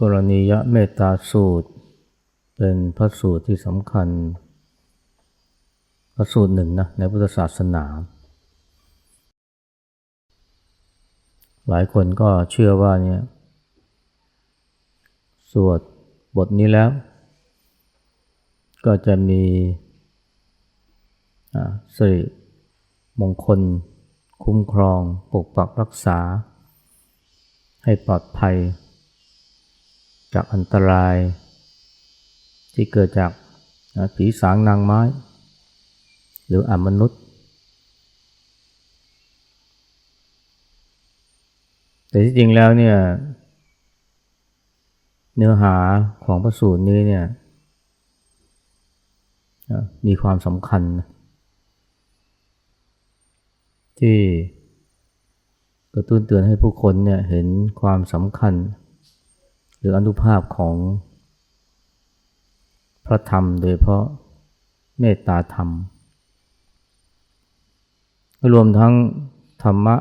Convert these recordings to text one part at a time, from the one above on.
กรณียเมตตาสูตร เป็นพระสูตรที่สำคัญ พระสูตรหนึ่งนะในพุทธศาสนา หลายคนก็เชื่อว่าเนี่ยสวดบทนี้แล้ว ก็จะมีสิริมงคล คุ้มครอง ปกปักรักษา ให้ปลอดภัย จากอันตราย ที่เกิดจากผีสางนางไม้ หรืออมนุษย์ แต่ที่จริงแล้วเนี่ยเนื้อหาของพระสูตรนี้เนี่ยมีความสำคัญ ที่กระตุ้นเตือนให้ผู้คนเนี่ยเห็นความสำคัญ รืออนุภาพของพระธรรมโดยเพราะเมตตาธรรม รวมทั้งธรรมะ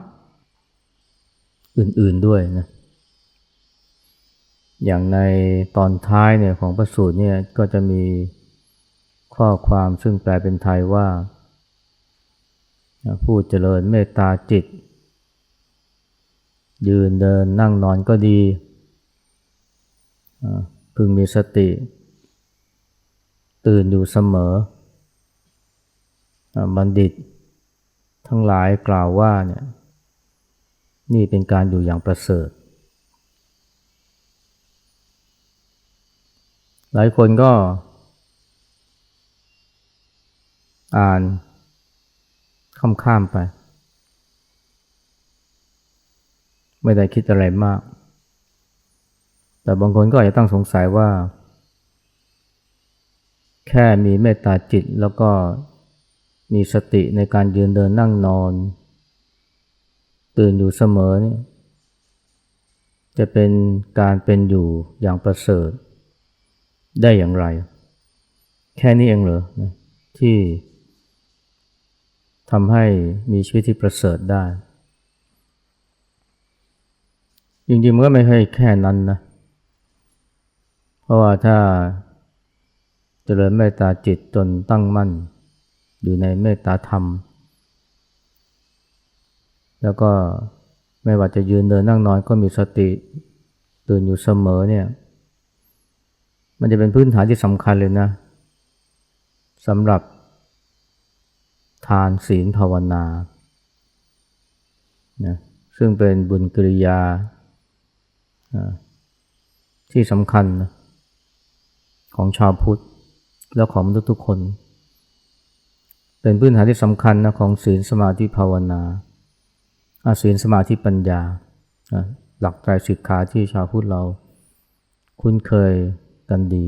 อื่นๆด้วยนะ อย่างในตอนท้ายเนี่ยของพระสูตรเนี่ยก็จะมีข้อความซึ่งแปลเป็นไทยว่า ผู้เจริญเมตตาจิต ยืนเดินนั่งนอนก็ดี พึงมีสติ ตื่นอยู่เสมอ บัณฑิต ทั้งหลายกล่าวว่าเนี่ยนี่เป็นการอยู่อย่างประเสริฐ หลายคนก็ อ่านข้ามๆไป ไม่ได้คิดอะไรมาก แต่บางคนก็อาจจะตั้งสงสัยว่า แค่มีเมตตาจิตแล้วก็มีสติในการยืนเดินนั่งนอน ตื่นอยู่เสมอนี่จะเป็นการเป็นอยู่อย่างประเสริฐ ได้อย่างไร แค่นี้เองเหรอที่ทำให้มีชีวิตที่ประเสริฐได้ จริงๆมันก็ไม่ใช่แค่นั้นนะ เพราะว่าถ้าเจริญเมตตาจิตจนตั้งมั่น อยู่ในเมตตาธรรม แล้วก็ไม่ว่าจะยืนเดินนั่งนอนก็มีสติตื่นอยู่เสมอเนี่ย มันจะเป็นพื้นฐานที่สำคัญเลยนะสำหรับทานศีลภาวนานะซึ่งเป็นบุญกิริยาที่สำคัญนะ ของชาวพุทธ และของมนุษย์ทุกคน เป็นพื้นฐานที่สำคัญนะของศีลสมาธิภาวนาอาศีลสมาธิปัญญา หลักใจสิกขาที่ชาวพุทธเรา คุ้นเคยกันดี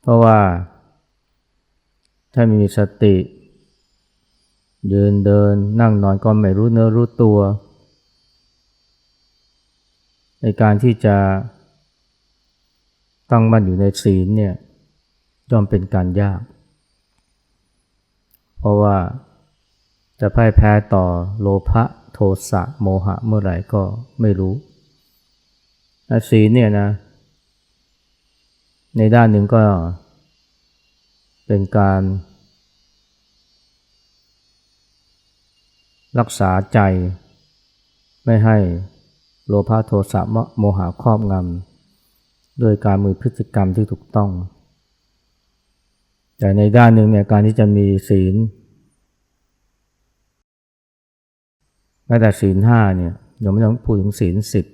เพราะว่า ถ้ามีสติ ยืนเดินนั่งนอนก็ไม่รู้เนื้อรู้ตัว ในการที่จะ ตั้งมั่นอยู่ในศีลเนี่ยย่อมเป็นการยาก เพราะว่าจะพ่ายแพ้ต่อโลภะโทสะโมหะเมื่อไหร่ก็ไม่รู้ศีลเนี่ยนะ ในด้านหนึ่งก็เป็นการรักษาใจ ไม่ให้โลภะโทสะโมหะครอบงำ โดยการมือพฤติกรรมที่ถูกต้อง แต่ในด้านหนึ่งเนี่ยการที่จะมีศีลแม้แต่ศีลห้าเนี่ยยังไม่ต้องพูดถึงศีลสิบ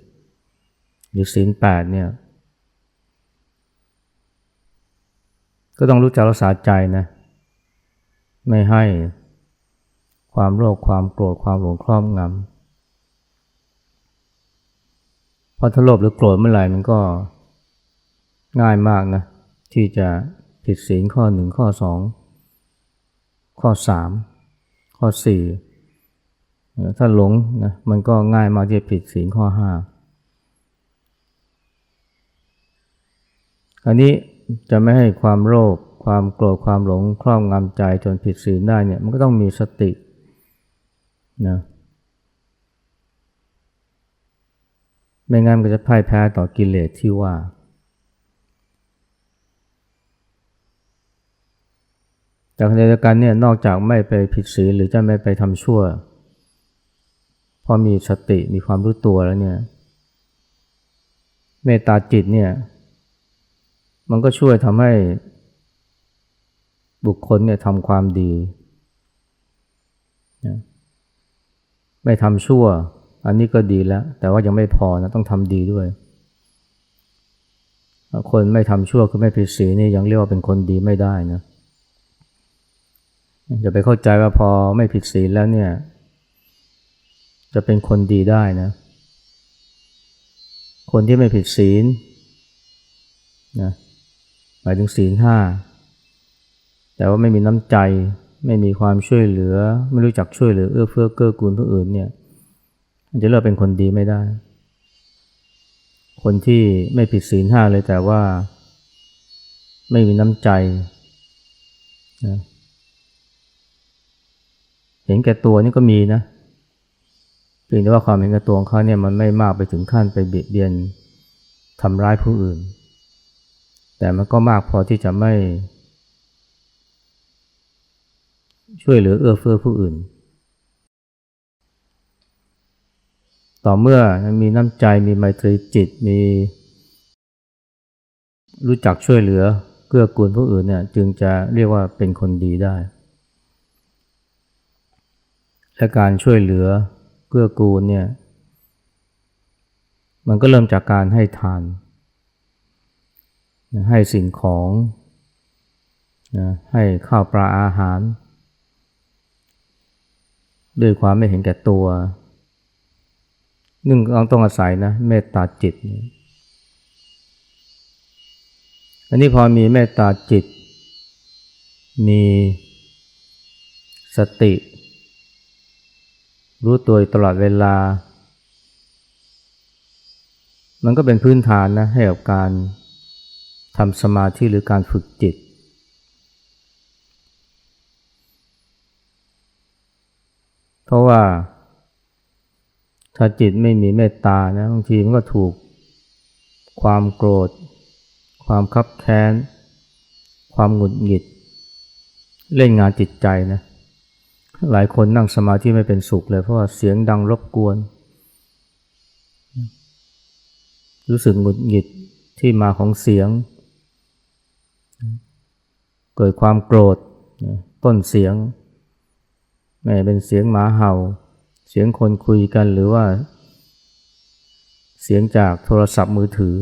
หรือศีลแปดเนี่ย ก็ต้องรู้จักรักษาใจนะ ไม่ให้ความโลภความโกรธความหลงครอบงำพอถ้าโลภหรือโกรธเมื่อไหร่มันก็ ง่ายมากนะ ที่จะผิดศีลข้อหนึ่งข้อสองข้อสามข้อสี่ถ้าหลงนะมันก็ง่ายมากที่จะผิดศีลข้อห้าอันนี้จะไม่ให้ความโลภความโกรธความหลงครอบงำใจจนผิดศีลได้เนี่ยมันก็ต้องมีสตินะไม่งั้นมันก็จะพ่ายแพ้ต่อกิเลสที่ว่า แต่ขณะเดียวกันเนี่ยนอกจากไม่ไปผิดศีลหรือจะไม่ไปทำชั่ว พอมีสติมีความรู้ตัวแล้วเนี่ยเมตตาจิตเนี่ยมันก็ช่วยทำให้บุคคลเนี่ยทำความดี ไม่ทำชั่ว อันนี้ก็ดีแล้ว แต่ว่ายังไม่พอนะต้องทำดีด้วย คนไม่ทำชั่วคือไม่ผิดศีลนี่ยังเรียกว่าเป็นคนดีไม่ได้นะ อย่าไปเข้าใจว่าพอไม่ผิดศีลแล้วเนี่ย จะเป็นคนดีได้นะ คนที่ไม่ผิดศีลนะหมายถึงศีลห้าแต่ว่าไม่มีน้ำใจ ไม่มีความช่วยเหลือ ไม่รู้จักช่วยเหลือเอื้อเฟื้อเกื้อกูลผู้อื่นเนี่ยจะเรียกเป็นคนดีไม่ได้ คนที่ไม่ผิดศีลห้าเลยแต่ว่า ไม่มีน้ำใจนะ เห็นแก่ตัวนี่ก็มีนะเพียงแต่ว่าความเห็นแก่ตัวของเขาเนี่ยมันไม่มากไปถึงขั้นไปเบียดเบียนทำร้ายผู้อื่น แต่มันก็มากพอที่จะไม่ ช่วยเหลือเอื้อเฟื้อผู้อื่น ต่อเมื่อมีน้ำใจมีไมตรีจิตมีรู้จักช่วยเหลือเกื้อกูลผู้อื่นเนี่ยจึงจะเรียกว่าเป็นคนดีได้ และการช่วยเหลือเกื้อกูลเนี่ย มันก็เริ่มจากการให้ทาน ให้สิ่งของนะให้ข้าวปลาอาหาร ด้วยความไม่เห็นแก่ตัวนึ่งต้องอาศัยนะเมตตาจิต อันนี้พอมีเมตตาจิต มีสติ รู้ตัวตลอดเวลา มันก็เป็นพื้นฐานนะให้กับการทำสมาธิหรือการฝึกจิต เพราะว่าถ้าจิตไม่มีเมตตานะบางทีมันก็ถูกความโกรธ ความคับแค้น ความหงุดหงิด เล่นงานจิตใจนะ หลายคนนั่งสมาธิไม่เป็นสุขเลยเพราะว่าเสียงดังรบกวน รู้สึกหงุดหงิดที่มาของเสียง เกิดความโกรธต้นเสียงไม่เป็นเสียงหมาเห่า เสียงคนคุยกันหรือว่า เสียงจากโทรศัพท์มือถือ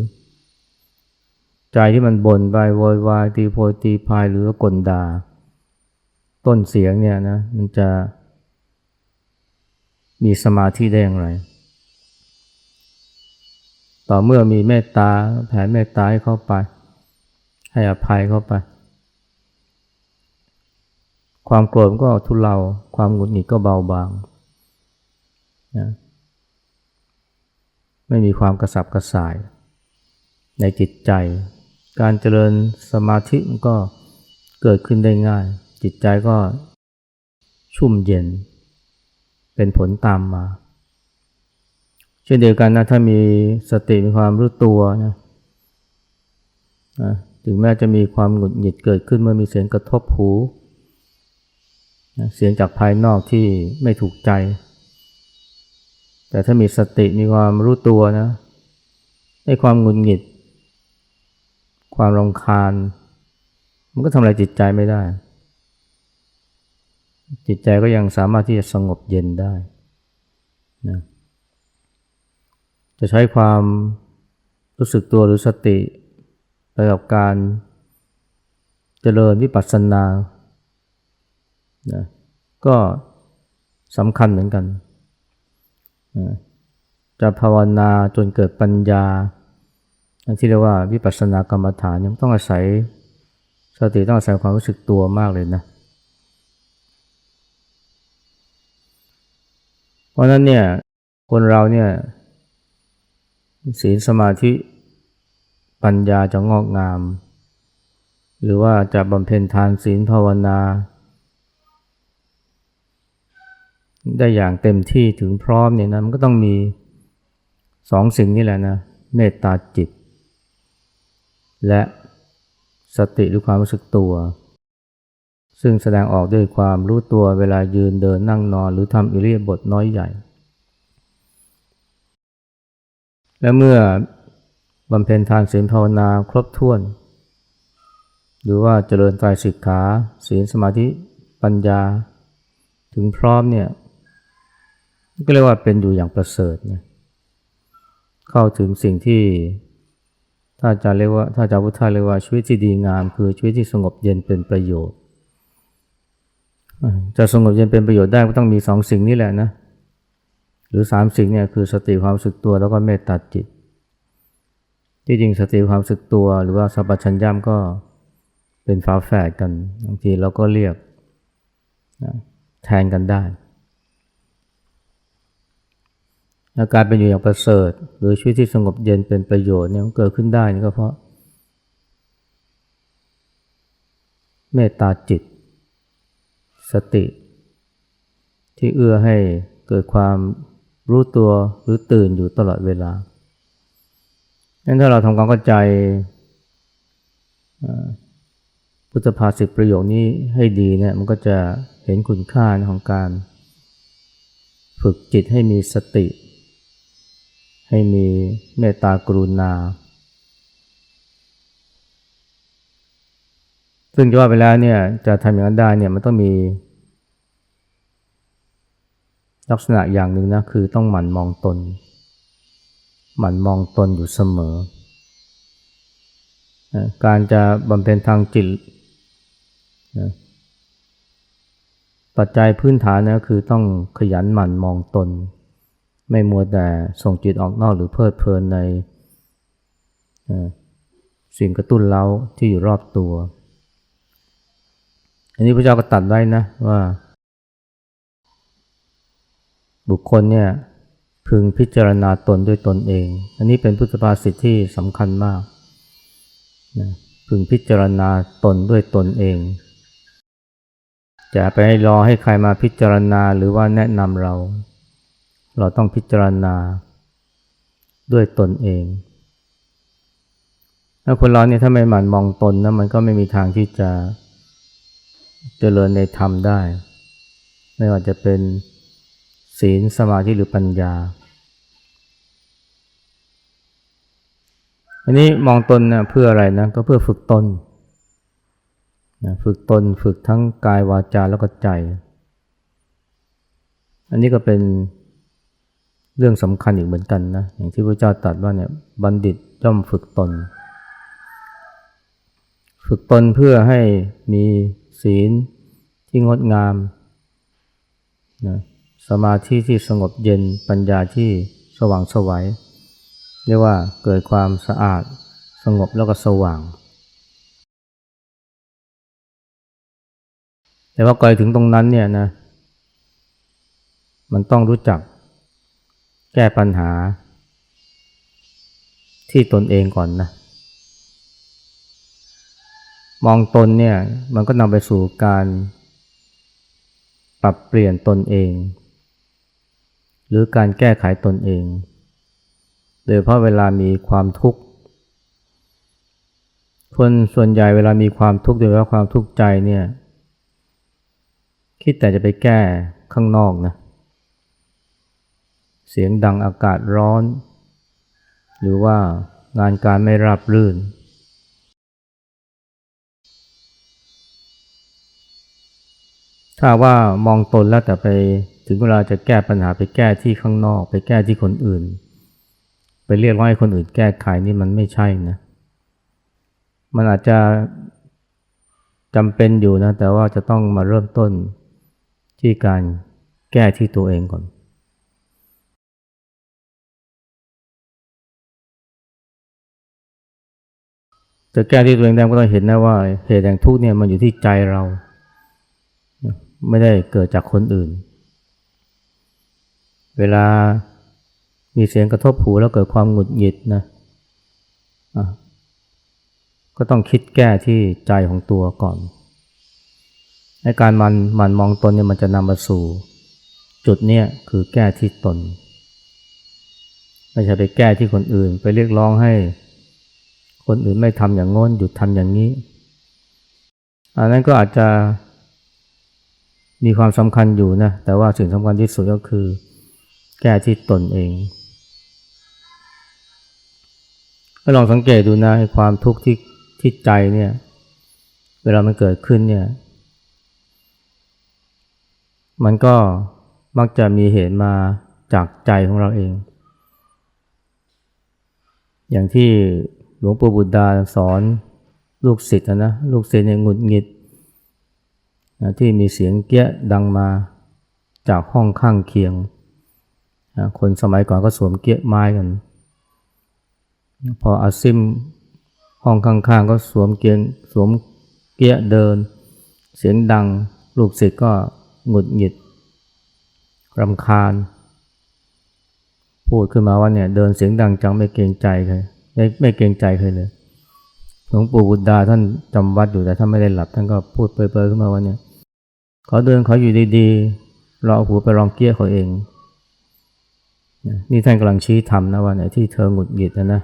ใจที่มันบ่นไปโวยวายตีโพยตีพายหรือกลดา ต้นเสียงเนี่ยนะมันจะมีสมาธิได้อย่างไร ต่อเมื่อมีเมตตาแผ่เมตตาให้เข้าไป ให้อภัยเข้าไป ความโกรธก็ทุเลา ความหงุดหงิดก็เบาบางนะไม่มีความกระสับกระส่าย ในจิตใจ การเจริญสมาธิมันก็เกิดขึ้นได้ง่าย จิตใจก็ชุ่มเย็น เป็นผลตามมาเช่นเดียวกันนะถ้ามีสติมีความรู้ตัวนะถึงแม้จะมีความหงุดหงิดเกิดขึ้นเมื่อมีเสียงกระทบหูเสียงจากภายนอกที่ไม่ถูกใจ แต่ถ้ามีสติมีความรู้ตัวนะไอ้ความหงุดหงิด ความรำคาญ มันก็ทำอะไรจิตใจไม่ได้ จิตใจก็ยังสามารถที่จะสงบเย็นได้นะจะใช้ความรู้สึกตัวหรือสติไปกับการเจริญวิปัสสนานะก็สำคัญเหมือนกันจะภาวนาจนเกิดปัญญาที่เรียกว่าวิปัสสนากรรมฐานยังต้องอาศัยสติต้องอาศัยความรู้สึกตัวมากเลยนะเราะนั้นเนี่ยคนเราเนี่ยศีลสมาธิปัญญาจะงอกงาม หรือว่าจะบำเพ็ญทานศีลภาวนา ได้อย่างเต็มที่ถึงพร้อมเนี่ยนะมันก็ต้องมีสองสิ่งนี้แหละนะเมตตาจิต และสติหรือความรู้สึกตัว ซึ่งแสดงออกด้วยความรู้ตัวเวลายืนเดินนั่งนอนหรือทำอิริยาบถน้อยใหญ่ และเมื่อบำเพ็ญทานศีลภาวนาครบถ้วน หรือว่าเจริญไตรสิกขาศีลสมาธิปัญญา ถึงพร้อมเนี่ยก็เรียกว่าเป็นอยู่อย่างประเสริฐนะเข้าถึงสิ่งที่ถ้าจะเรียกว่าถ้าจะพุทธาเรียกว่าชีวิตที่ดีงาม คือชีวิตที่สงบเย็นเป็นประโยชน์ จะสงบเย็นเป็นประโยชน์ได้ก็ต้องมีสองสิ่งนี้แหละนะ หรือสามสิ่งเนี่ยคือสติความสึกตัวแล้วก็เมตตาจิต ที่จริงสติความสึกตัวหรือว่าสัพพัญญามก็เป็นฝาแฝดกันบางทีเราก็เรียกนะแทนกันได้ อาการเป็นอยู่อย่างประเสริฐ หรือชีวิตที่สงบเย็นเป็นประโยชน์เนี่ยมันเกิดขึ้นได้นี่ก็เพราะ เมตตาจิต สติ ที่เอื้อให้เกิดความรู้ตัวหรือตื่นอยู่ตลอดเวลางั้นถ้าเราทำความเข้าใจพุทธภาษิตประโยคนี้ให้ดีเนี่ยมันก็จะเห็นคุณค่าของการฝึกจิตให้มีสติ ให้มีเมตตากรุณา ซึ่งจะว่าไปแล้วเนี่ยจะทำอย่างนั้นได้เนี่ยมันต้องมี ลักษณะอย่างหนึ่งนะคือต้องหมั่นมองตน หมั่นมองตนอยู่เสมอ การจะบำเพ็ญทางจิตนะปัจจัยพื้นฐานนะคือต้องขยันหมั่นมองตน ไม่มัวแต่ส่งจิตออกนอกหรือเพลิดเพลินในสิ่งกระตุ้นเราที่อยู่รอบตัว อันนี้พระเจ้าก็ตัดไว้นะว่า บุคคลเนี่ยพึงพิจารณาตนด้วยตนเอง อันนี้เป็นพุทธภาษิตที่สำคัญมากนะพึงพิจารณาตนด้วยตนเอง จะไปรอให้ใครมาพิจารณาหรือว่าแนะนำเรา เราต้องพิจารณาด้วยตนเอง ถ้าคนเราเนี่ยถ้าไม่หมั่นมองตนนะมันก็ไม่มีทางที่จะเจริญในธรรมได้ ไม่ว่าจะเป็นศีลสมาธิหรือปัญญา อันนี้มองตนนะเพื่ออะไรนะก็เพื่อฝึกตนนะฝึกตนฝึกทั้งกายวาจาแล้วก็ใจ อันนี้ก็เป็นเรื่องสำคัญอีกเหมือนกันนะอย่างที่พระเจ้าตรัสว่าเนี่ยบัณฑิตย่อมฝึกตน ฝึกตนเพื่อให้มี ศีลที่งดงามนะสมาธิที่สงบเย็นปัญญาที่สว่างสวัยเรียกว่าเกิดความสะอาดสงบแล้วก็สว่าง แต่ว่าก่อนถึงตรงนั้นเนี่ยนะมันต้องรู้จักแก้ปัญหาที่ตนเองก่อนนะ มองตนเนี่ยมันก็นำไปสู่การ ปรับเปลี่ยนตนเอง หรือการแก้ไขตนเอง โดยเพราะเวลามีความทุกข์คนส่วนใหญ่เวลามีความทุกข์โดยเฉพาะความทุกข์ใจเนี่ย คิดแต่จะไปแก้ข้างนอกนะ เสียงดังอากาศร้อน หรือว่างานการไม่ราบรื่น ถ้าว่ามองตนแล้วแต่ไปถึงเวลาจะแก้ปัญหาไปแก้ที่ข้างนอก ไปแก้ที่คนอื่น ไปเรียกร้องให้คนอื่นแก้ไขนี่มันไม่ใช่นะ มันอาจจะจำเป็นอยู่นะ แต่ว่าจะต้องมาเริ่มต้นที่การแก้ที่ตัวเองก่อนจะแก้ที่ตัวเองได้ก็ต้องเห็นนะว่าเหตุแห่งทุกข์เนี่ยมันอยู่ที่ใจเรา ไม่ได้เกิดจากคนอื่น เวลามีเสียงกระทบหูแล้วเกิดความหงุดหงิดนะะก็ต้องคิดแก้ที่ใจของตัวก่อนในการมันมันมองตนเนี่ยมันจะนำมาสู่ จุดเนี้ยคือแก้ที่ตนในไม่ใช่ไปแก้ที่คนอื่น ไปเรียกร้องให้ คนอื่นไม่ทำอย่างง้นหยุดทำอย่างนี้ อันนั้นก็อาจจะ มีความสำคัญอยู่นะ แต่ว่าสิ่งสำคัญที่สุดก็คือ แก้ที่ตนเองลองสังเกตดูนะความทุกข์ที่ที่ใจเนี่ย เวลามันเกิดขึ้นเนี่ย มันก็มักจะมีเหตุมาจากใจของเราเอง อย่างที่หลวงปู่บุตรดาสอนลูกศิษย์นะ ลูกศิษย์เนี่ยหงุดหงิด นะที่มีเสียงเกี้ยดังมาจากห้องข้างเคียงนะคนสมัยก่อนก็สวมเกี้ยไม้กัน พออาซิมห้องข้างๆก็สวมเกียงสวมเกี้ยเดิน เสียงดังลูกศิษย์ก็หงุดหงิดรำคาญ พูดขึ้นมาว่าเนี่ยเดินเสียงดังจังไม่เกรงใจใครไม่ไม่เกรงใจใครเลยหลวงปู่บุตดาท่านจำวัดอยู่แต่ท่านไม่ได้หลับท่านก็พูดเปรยๆขึ้นมาว่าเนี่ย เขาเดินเขาอยู่ดีๆ เราเอาหูไปรองเกี้ยเขาเอง นี่ท่านกำลังชี้ทำนะว่าเนี่ยที่เธอหงุดหงิดนะนะ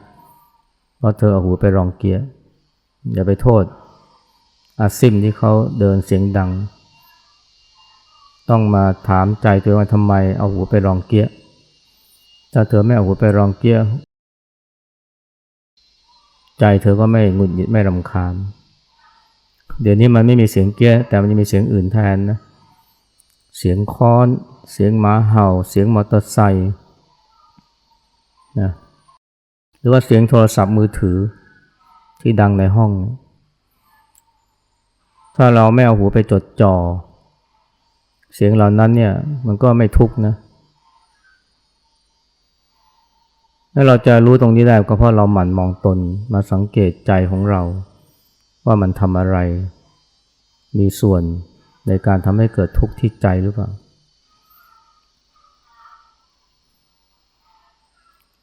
เพราะเธอเอาหูไปรองเกี้ยอย่าไปโทษ อาซิมที่เขาเดินเสียงดัง ต้องมาถามใจตัวเองว่าทำไมเอาหูไปรองเกี้ยถ้าเธอไม่เอาหูไปรองเกี้ยใจเธอก็ไม่หงุดหงิดไม่รำคาญ เดี๋ยวนี้มันไม่มีเสียงเกียแต่มันจะมีเสียงอื่นแทนนะ เสียงค้อน เสียงหมาเห่า เสียงมอเตอร์ไซค์นะหรือว่าเสียงโทรศัพท์มือถือที่ดังในห้อง ถ้าเราไม่เอาหูไปจดจ่อเสียงเหล่านั้นเนี่ยมันก็ไม่ทุกข์นะแล้วเราจะรู้ตรงนี้ได้ก็เพราะเราหมั่นมองตนมาสังเกตใจของเรา ว่ามันทำอะไร มีส่วนในการทำให้เกิดทุกข์ที่ใจหรือเปล่า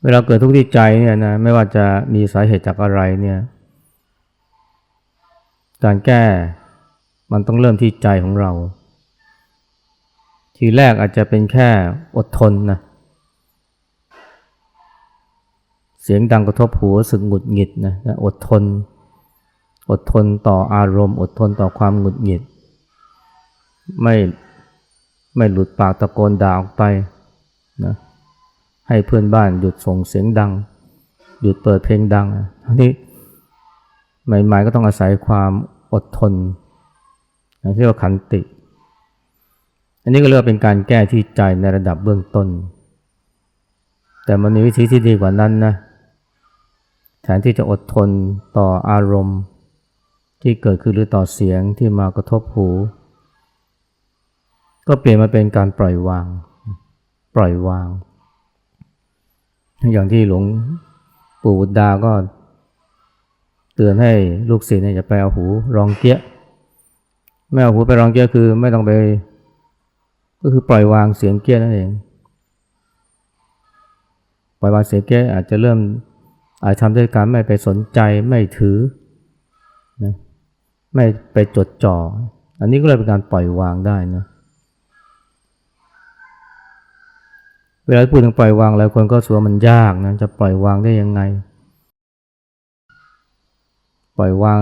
เวลาเกิดทุกข์ที่ใจเนี่ยนะไม่ว่าจะมีสาเหตุจากอะไรเนี่ย การแก้มันต้องเริ่มที่ใจของเรา ทีแรกอาจจะเป็นแค่อดทนนะเสียงดังกระทบหูรู้สึกหงุดหงิดนะอดทน อดทนต่ออารมณ์ อดทนต่อความหงุดหงิด ไม่ไม่หลุดปากตะโกนด่าออกไปนะให้เพื่อนบ้านหยุดส่งเสียงดัง หยุดเปิดเพลงดังอันนี้ใหม่ๆก็ต้องอาศัยความอดทนที่เรียกว่าขันติ อันนี้ก็เรียกว่าเป็นการแก้ที่ใจในระดับเบื้องต้น แต่มันมีวิธีที่ดีกว่านั้นนะแทนที่จะอดทนต่ออารมณ์ ที่เกิดขึ้นหรือต่อเสียงที่มากระทบหู ก็เปลี่ยนมาเป็นการปล่อยวาง ปล่อยวาง อย่างที่หลวงปู่บุตดาก็ เตือนให้ลูกศิษย์เนี่ยจะไปเอาหูรองเกี้ยไม่เอาหูไปรองเกี้ยคือไม่ต้องไป ก็คือปล่อยวางเสียงเกี้ยนั่นเองปล่อยวางเสียงเกี้ยอาจจะเริ่มอาจทำด้วยการไม่ไปสนใจไม่ถือนะ ไม่ไปจดจ่อ อันนี้ก็เลยเป็นการปล่อยวางได้นะ เวลาพูดถึงปล่อยวางหลายคนก็สัวมันยากนะ จะปล่อยวางได้ยังไง ปล่อยวาง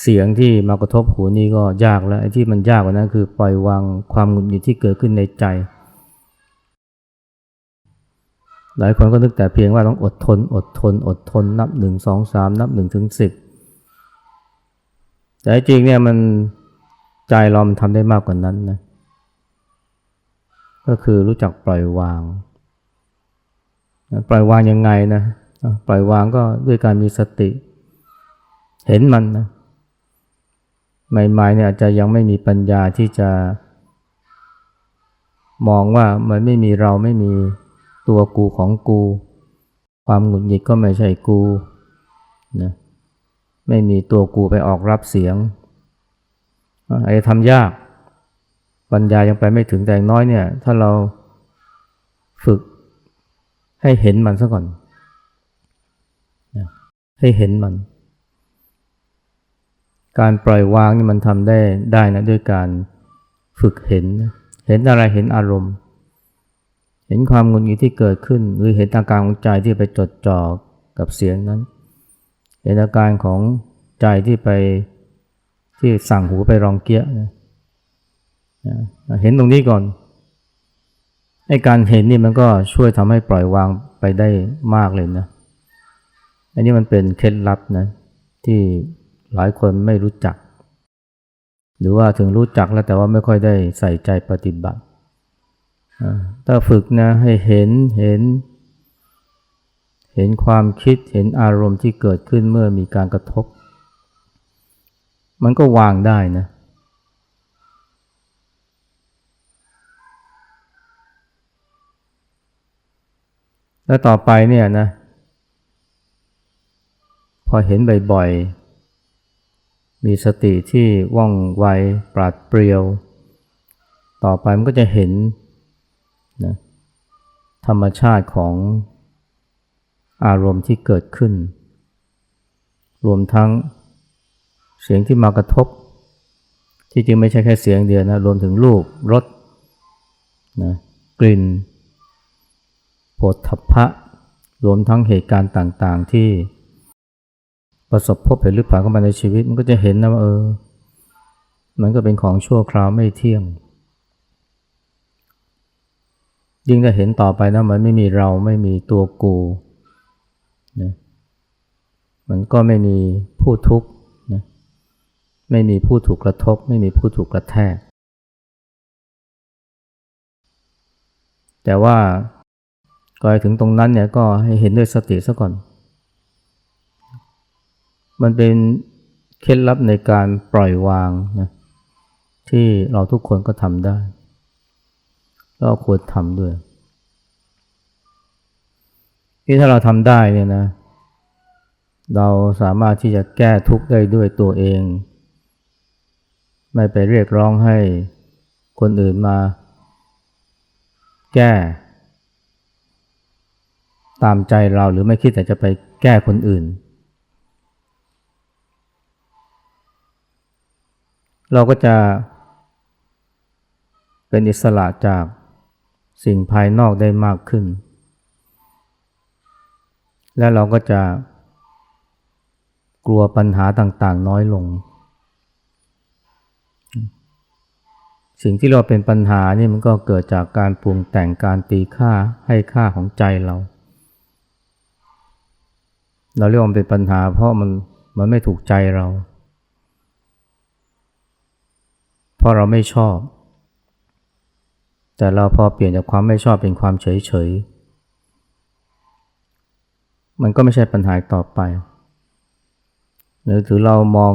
เสียงที่มากระทบหูนี่ก็ยากแล้วไอ้ที่มันยากกว่านั้นคือปล่อยวางความหงุดหงิดที่เกิดขึ้นในใจ หลายคนก็นึกแต่เพียงว่าต้องอดทน อดทน อดทน นับหนึ่งสองสามนับหนึ่งถึงสิบ แต่จริงเนี่ยมันใจเรามันทำได้มากกว่านั้นนะ ก็คือรู้จักปล่อยวาง ปล่อยวางยังไงนะ ปล่อยวางก็ด้วยการมีสติ เห็นมันนะใหม่ๆเนี่ยอาจจะยังไม่มีปัญญาที่จะ มองว่ามันไม่มีเราไม่มีตัวกูของกู ความหงุดหงิดก็ไม่ใช่กูนะ ไม่มีตัวกูไปออกรับเสียงไอ้ทำยาก ปัญญายังไปไม่ถึงแต่น้อยเนี่ย ถ้าเราฝึกให้เห็นมันซะก่อน ให้เห็นมัน การปล่อยวางนี่มันทำได้ได้นะด้วยการฝึกเห็น เห็นอะไรเห็นอารมณ์ เห็นความงุดหงิดที่เกิดขึ้น หรือเห็นอาการของใจที่ไปจดจ่อกับเสียงนั้น เห็นอาการของใจที่ไปที่สั่งหูไปรองเกี้ยนะนะเห็นตรงนี้ก่อนไอ้การเห็นนี่มันก็ช่วยทำให้ปล่อยวางไปได้มากเลยนะอันนี้มันเป็นเคล็ดลับนะที่หลายคนไม่รู้จัก หรือว่าถึงรู้จักแล้วแต่ว่าไม่ค่อยได้ใส่ใจปฏิบัติถ้าฝึกนะให้เห็นเห็น เห็นความคิดเห็นอารมณ์ที่เกิดขึ้นเมื่อมีการกระทบ มันก็วางได้นะ แล้วต่อไปเนี่ยนะ พอเห็นบ่อยๆ มีสติที่ว่องไวปราดเปรียว ต่อไปมันก็จะเห็นนะธรรมชาติของ อารมณ์ที่เกิดขึ้น รวมทั้งเสียงที่มากระทบ ที่จริงไม่ใช่แค่เสียงเดียวนะ รวมถึงรูปรสนะกลิ่นโผฏฐัพพะ รวมทั้งเหตุการณ์ต่างๆที่ประสบพบเห็นหรือผ่านเข้ามาในชีวิต มันก็จะเห็นนะว่าเออ มันก็เป็นของชั่วคราวไม่เที่ยง ยิ่งจะเห็นต่อไปนะมันไม่มีเราไม่มีตัวกู มันก็ไม่มีผู้ทุกข์นะไม่มีผู้ถูกกระทบ ไม่มีผู้ถูกกระแทก แต่ว่าก่อนถึงตรงนั้นเนี่ยก็ให้เห็นด้วยสติซะก่อน มันเป็นเคล็ดลับในการปล่อยวางนะที่เราทุกคนก็ทำได้ก็ควรทำด้วย ที่ถ้าเราทำได้เนี่ยนะ เราสามารถที่จะแก้ทุกข์ได้ด้วยตัวเอง ไม่ไปเรียกร้องให้คนอื่นมา แก้ ตามใจเราหรือไม่คิดแต่จะไปแก้คนอื่น เราก็จะเป็นอิสระจากสิ่งภายนอกได้มากขึ้น และเราก็จะ กลัวปัญหาต่างๆ น้อยลง สิ่งที่เราเป็นปัญหานี่มันก็เกิดจากการปรุงแต่งการตีค่าให้ค่าของใจเรา เราเรียกว่าเป็นปัญหาเพราะมันมันไม่ถูกใจเรา เพราะเราไม่ชอบ แต่เราพอเปลี่ยนจากความไม่ชอบเป็นความเฉยเฉยมันก็ไม่ใช่ปัญหาต่อไป หรือถือเรามอง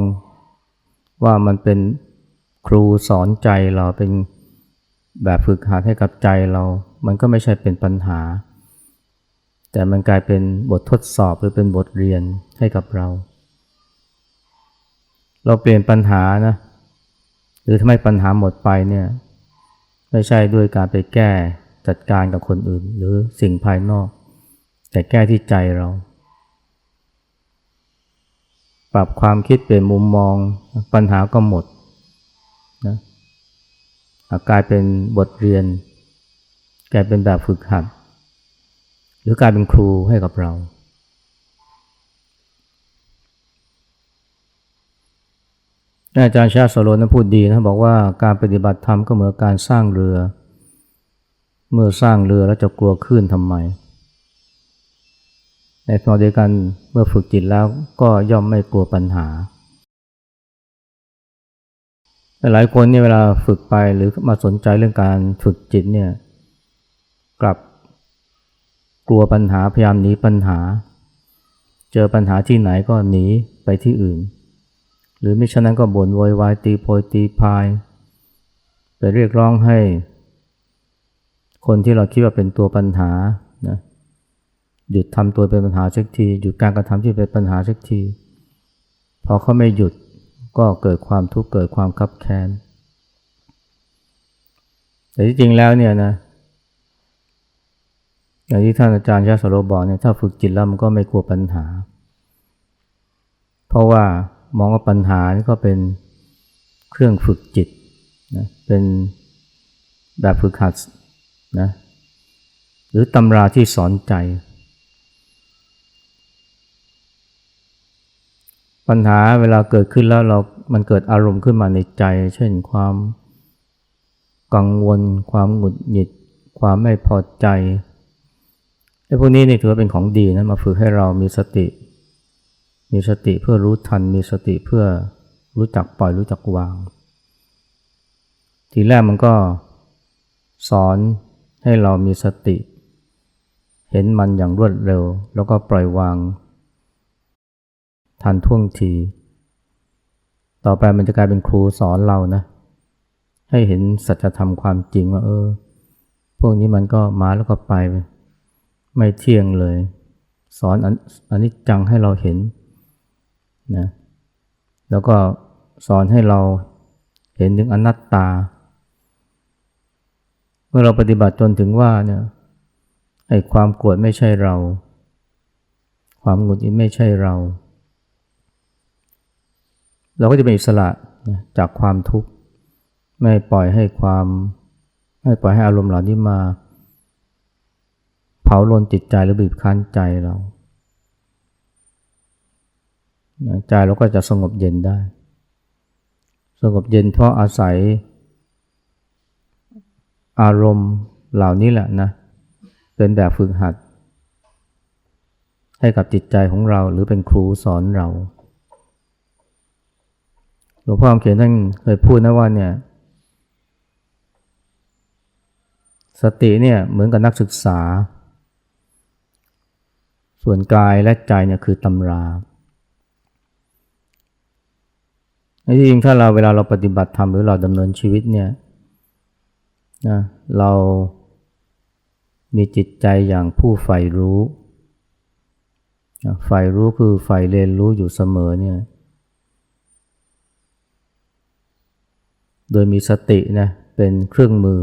ว่ามันเป็นครูสอนใจเราเป็นแบบฝึกหัดให้กับใจเรา มันก็ไม่ใช่เป็นปัญหา แต่มันกลายเป็นบททดสอบหรือเป็นบทเรียนให้กับเรา เราเปลี่ยนปัญหานะ หรือทำให้ปัญหาหมดไปเนี่ยไม่ใช่ด้วยการไปแก้จัดการกับคนอื่น หรือสิ่งภายนอก แต่แก้ที่ใจเรา ปรับความคิดเปลี่ยนมุมมอง ปัญหาก็หมดนะกลายเป็นบทเรียน กลายเป็นแบบฝึกหัด หรือกลายเป็นครูให้กับเรา อาจารย์ชาติสโลนั้นพูดดีนะบอกว่าการปฏิบัติธรรมก็เหมือนการสร้างเรือ เมื่อสร้างเรือแล้วจะกลัวคลื่นทำไม ในขณะเดียวกันเมื่อฝึกจิตแล้วก็ย่อมไม่กลัวปัญหา หลายคนเนี่ยเวลาฝึกไปหรือมาสนใจเรื่องการฝึกจิตเนี่ยกลับกลัวปัญหาพยายามหนีปัญหา เจอปัญหาที่ไหนก็หนีไปที่อื่น หรือไม่ฉะนั้นก็บ่นโวยวายตีโพยตีพาย ไปเรียกร้องให้ คนที่เราคิดว่าเป็นตัวปัญหา หยุดทำตัวเป็นปัญหาสักทีหยุดการกระทำที่เป็นปัญหาสักที พอเขาไม่หยุดก็เกิดความทุกข์เกิดความคับแค้นแต่ที่จริงแล้วเนี่ยนะอย่างที่ท่านอาจารย์ชาสโรบอกเนี่ยถ้าฝึกจิตแล้วมันก็ไม่กลัวปัญหา เพราะว่ามองว่าปัญหานี่ก็เป็นเครื่องฝึกจิตนะเป็นแบบฝึกหัดนะหรือตำราที่สอนใจ ปัญหาเวลาเกิดขึ้นแล้วเรา มันเกิดอารมณ์ขึ้นมาในใจ เช่นความกังวล ความหงุดหงิด ความไม่พอใจไอ้พวกนี้นี่ถือว่าเป็นของดีนะมาฝึกให้เรามีสติ มีสติเพื่อรู้ทัน มีสติเพื่อรู้จักปล่อยรู้จักวาง ทีแรกมันก็สอนให้เรามีสติ เห็นมันอย่างรวดเร็ว แล้วก็ปล่อยวาง ทันท่วงที ต่อไปมันจะกลายเป็นครูสอนเรานะ ให้เห็นสัจธรรมความจริงว่า เออ พวกนี้มันก็มาแล้วก็ไป ไม่เที่ยงเลย สอนอันิจจังให้เราเห็นนะแล้วก็สอนให้เราเห็นถึงอนัตตา เมื่อเราปฏิบัติจนถึงว่าเนี่ยไอ้ความโกรธไม่ใช่เรา ความหงุดหงิดไม่ใช่เรา เราก็จะเป็นอิสระจากความทุกข์ ไม่ปล่อยให้ความไม่ปล่อยให้อารมณ์เหล่านี้มา เผาลนจิตใจหรือบีบคั้นใจเราใจเราก็จะสงบเย็นได้ สงบเย็นเพราะอาศัย อารมณ์เหล่านี้แหละนะเป็นแบบฝึกหัด ให้กับจิตใจของเราหรือเป็นครูสอนเรา หลวงพ่อเขียนท่านเคยพูดนะว่าเนี่ย สติเนี่ยเหมือนกับนักศึกษา ส่วนกายและใจเนี่ยคือตำราในที่จริงถ้าเราเวลาเราปฏิบัติธรรมหรือเราดำเนินชีวิตเนี่ยนะเรามีจิตใจอย่างผู้ใฝ่รู้ใฝ่รู้คือใฝ่เรียนรู้อยู่เสมอเนี่ย โดยมีสตินะเป็นเครื่องมือ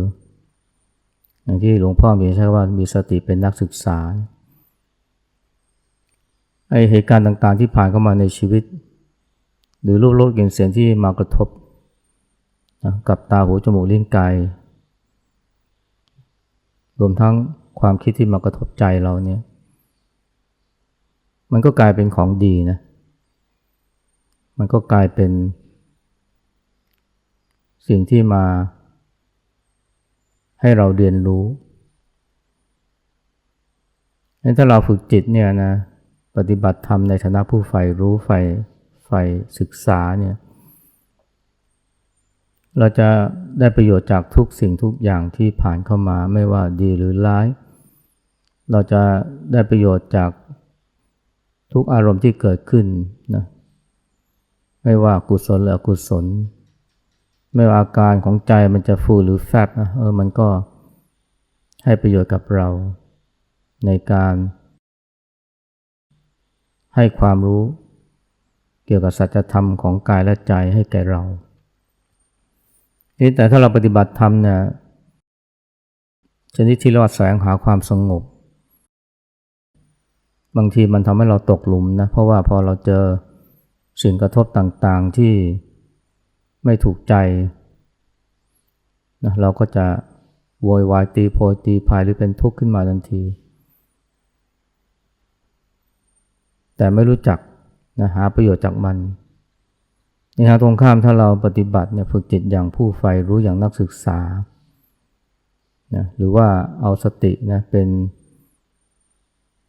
อย่างที่หลวงพ่อมีใช้ว่ามีสติเป็นนักศึกษาไอเหตุการณ์ต่างๆที่ผ่านเข้ามาในชีวิต หรือรูปรสกลิ่นเสียงที่มากระทบนะกับตาหูจมูกลิ้นกายรวมทั้งความคิดที่มากระทบใจเราเนี่ย มันก็กลายเป็นของดีนะ มันก็กลายเป็น สิ่งที่มา ให้เราเรียนรู้ถ้าเราฝึกจิตเนี่ยนะปฏิบัติธรรมในฐานะผู้ใฝ่รู้ใฝ่ใฝ่ศึกษาเนี่ยเราจะได้ประโยชน์จากทุกสิ่งทุกอย่างที่ผ่านเข้ามาไม่ว่าดีหรือร้าย เราจะได้ประโยชน์จากทุกอารมณ์ที่เกิดขึ้นนะไม่ว่ากุศลหรืออกุศล ไม่ว่าอาการของใจมันจะฟูหรือแฟบนะเออมันก็ให้ประโยชน์กับเรา ในการ ให้ความรู้เกี่ยวกับสัจธรรมของกายและใจให้แก่เราแต่ถ้าเราปฏิบัติธรรมเนี่ยชนิดที่เราแสวงหาความสงบ บางทีมันทำให้เราตกหลุมนะ เพราะว่าพอเราเจอสิ่งกระทบต่างๆที่ ไม่ถูกใจนะเราก็จะโวยวายตีโพยตีพายหรือเป็นทุกข์ขึ้นมาทันที แต่ไม่รู้จักนะหาประโยชน์จากมันในทางตรงข้ามถ้าเราปฏิบัติเนี่ยฝึกจิตอย่างผู้ใฝ่รู้อย่างนักศึกษานะหรือว่าเอาสตินะเป็น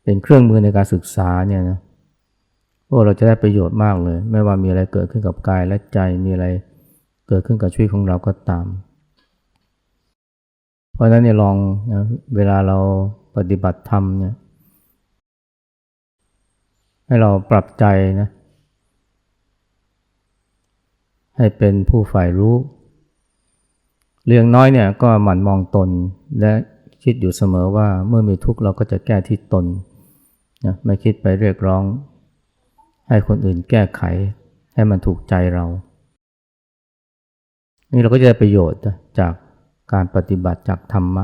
เป็นเครื่องมือในการศึกษาเนี่ยนะพวกเราจะได้ประโยชน์มากเลย ไม่ว่ามีอะไรเกิดขึ้นกับกายและใจมีอะไร เกิดขึ้นกับชีวิตของเราก็ตาม เพราะฉะนั้นเนี่ยลองนะเวลาเราปฏิบัติธรรมเนี่ยให้เราปรับใจนะให้เป็นผู้ฝ่ายรู้ เรื่องน้อยเนี่ยก็หมั่นมองตนและคิดอยู่เสมอว่าเมื่อมีทุกข์เราก็จะแก้ที่ตนนะไม่คิดไปเรียกร้อง ให้คนอื่นแก้ไขให้มันถูกใจเรา นี่เราก็จะได้ประโยชน์จากการปฏิบัติจากธรรมะ